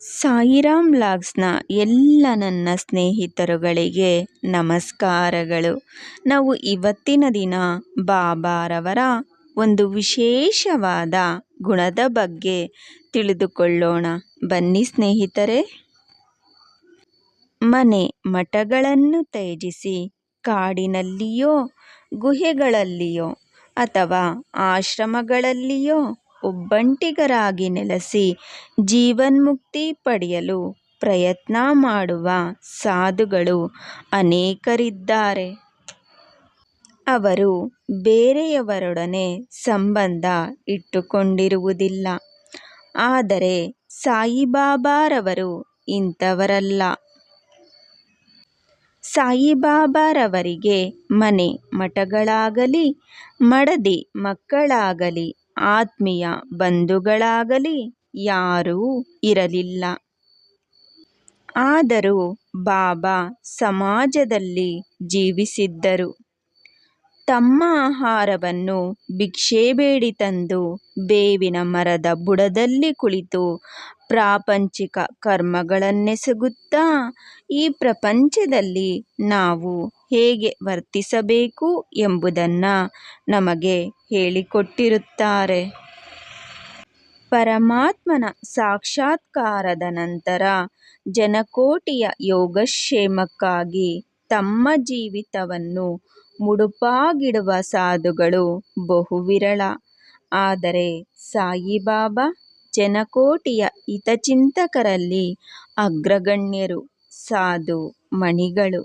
ಸಾಯಿರಾಮ್ ಲಾಗ್ಸ್ನ ಎಲ್ಲ ನನ್ನ ಸ್ನೇಹಿತರುಗಳಿಗೆ ನಮಸ್ಕಾರಗಳು. ನಾವು ಇವತ್ತಿನ ದಿನ ಬಾಬಾರವರ ಒಂದು ವಿಶೇಷವಾದ ಗುಣದ ಬಗ್ಗೆ ತಿಳಿದುಕೊಳ್ಳೋಣ. ಬನ್ನಿ ಸ್ನೇಹಿತರೆ. ಮನೆ ಮಠಗಳನ್ನು ತ್ಯಜಿಸಿ ಕಾಡಿನಲ್ಲಿಯೋ, ಗುಹೆಗಳಲ್ಲಿಯೋ ಅಥವಾ ಆಶ್ರಮಗಳಲ್ಲಿಯೋ ಒಬ್ಬಂಟಿಗರಾಗಿ ನೆಲೆಸಿ ಜೀವನ್ಮುಕ್ತಿ ಪಡೆಯಲು ಪ್ರಯತ್ನ ಮಾಡುವ ಸಾಧುಗಳು ಅನೇಕರಿದ್ದಾರೆ. ಅವರು ಬೇರೆಯವರೊಡನೆ ಸಂಬಂಧ ಇಟ್ಟುಕೊಂಡಿರುವುದಿಲ್ಲ. ಆದರೆ ಸಾಯಿಬಾಬಾರವರು ಇಂಥವರಲ್ಲ. ಸಾಯಿಬಾಬಾರವರಿಗೆ ಮನೆ ಮಠಗಳಾಗಲಿ, ಮಡದಿ ಮಕ್ಕಳಾಗಲಿ ಆತ್ಮೀಯ ಬಂಧುಗಳಾಗಲಿ ಯಾರೂ ಇರಲಿಲ್ಲ. ಆದರೂ ಬಾಬಾ ಸಮಾಜದಲ್ಲಿ ಜೀವಿಸಿದ್ದರು. ತಮ್ಮ ಆಹಾರವನ್ನು ಭಿಕ್ಷೆ ಬೇಡಿ ತಂದು ಬೇವಿನ ಮರದ ಬುಡದಲ್ಲಿ ಕುಳಿತು ಪ್ರಾಪಂಚಿಕ ಕರ್ಮಗಳನ್ನೆಸಗುತ್ತಾ ಈ ಪ್ರಪಂಚದಲ್ಲಿ ನಾವು ಹೇಗೆ ವರ್ತಿಸಬೇಕು ಎಂಬುದನ್ನು ನಮಗೆ ಹೇಳಿಕೊಟ್ಟಿರುತ್ತಾರೆ. ಪರಮಾತ್ಮನ ಸಾಕ್ಷಾತ್ಕಾರದ ನಂತರ ಜನಕೋಟಿಯ ಯೋಗಕ್ಷೇಮಕ್ಕಾಗಿ ತಮ್ಮ ಜೀವಿತವನ್ನು ಮುಡುಪಾಗಿಡುವ ಸಾಧುಗಳು ಬಹು ವಿರಳ ಆದರೆ ಸಾಯಿಬಾಬಾ ಜನಕೋಟಿಯ ಹಿತಚಿಂತಕರಲ್ಲಿ ಅಗ್ರಗಣ್ಯರು, ಸಾಧು ಮಣಿಗಳು.